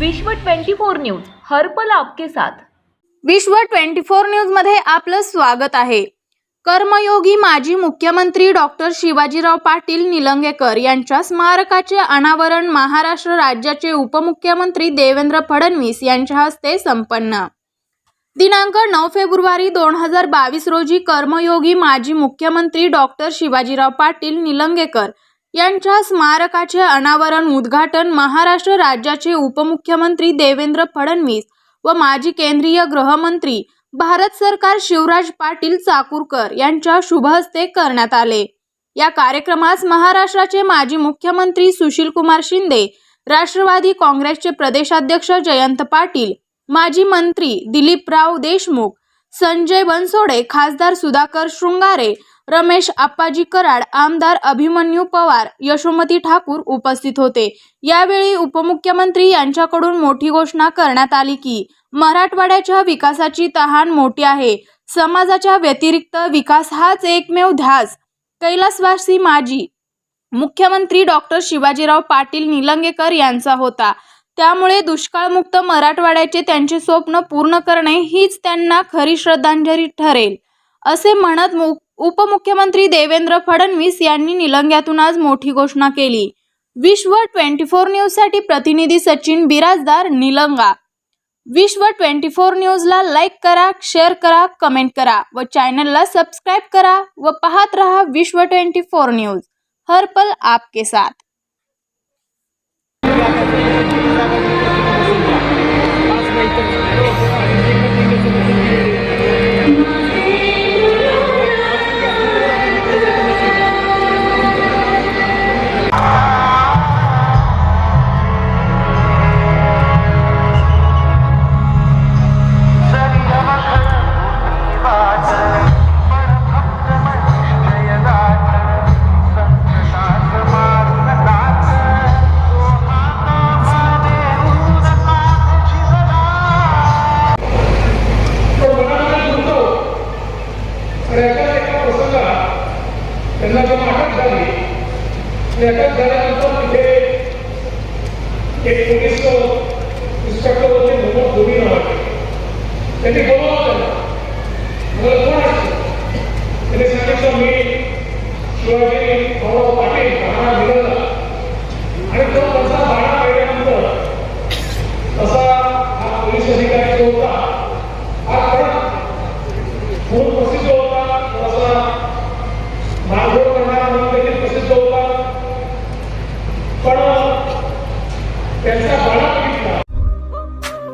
विश्व 24 न्यूज हर्पल आपके साथ. विश्व 24 न्यूजमध्ये आपलं स्वागत आहे. कर्मयोगी माजी मुख्यमंत्री डॉक्टर शिवाजीराव पाटील निलंगेकर यांच्या स्मारकाचे अनावरण महाराष्ट्र राज्याचे उपमुख्यमंत्री देवेंद्र फडणवीस यांच्या हस्ते संपन्न. दिनांक नऊ फेब्रुवारी दोन हजार बावीस रोजी कर्मयोगी माजी मुख्यमंत्री डॉक्टर शिवाजीराव पाटील निलंगेकर यांच्या स्मारकाचे अनावरण उद्घाटन महाराष्ट्र राज्याचे उपमुख्यमंत्री देवेंद्र फडणवीस व माजी केंद्रीय गृहमंत्री भारत सरकार शिवराज पाटील चाकूरकर यांच्या शुभहस्ते करण्यात आले. या कार्यक्रमास महाराष्ट्राचे माजी मुख्यमंत्री सुशीलकुमार शिंदे राष्ट्रवादी काँग्रेसचे प्रदेशाध्यक्ष जयंत पाटील माजी मंत्री दिलीपराव देशमुख संजय बनसोडे खासदार सुधाकर शृंगारे रमेश आप्पाजी कराड आमदार अभिमन्यू पवार यशोमती ठाकूर उपस्थित होते. यावेळी उपमुख्यमंत्री यांच्याकडून मोठी घोषणा करण्यात आली की मराठवाड्याच्या विकासाची तहान मोठी आहे. समाजाच्या व्यतिरिक्त विकास हाच एकमेव ध्यास. कैलासवासी माजी मुख्यमंत्री डॉक्टर शिवाजीराव पाटील निलंगेकर यांचा होता. त्यामुळे दुष्काळमुक्त मराठवाड्याचे त्यांचे स्वप्न पूर्ण करणे हीच त्यांना खरी श्रद्धांजली ठरेल. असे म्हणत उपमुख्यमंत्री देवेंद्र फडणवीस यांनी निलंग्यातून आज मोठी घोषणा केली. विश्व ट्वेंटी फोर न्यूजसाठी प्रतिनिधी सचिन बिराजदार निलंगा. विश्व ट्वेंटी फोर न्यूजला लाईक करा शेअर करा कमेंट करा व चॅनलला सबस्क्राईब करा व पाहत रहा विश्व ट्वेंटी फोर न्यूज. हर पल आपके साथ. त्यांना जेव्हा अटक झाली आणि अटक झाल्यानंतर तिथे एक पोलीस इन्स्पेक्टर होते म्हणून धोबी नावाचे त्यांनी बोलावलं त्यांना मला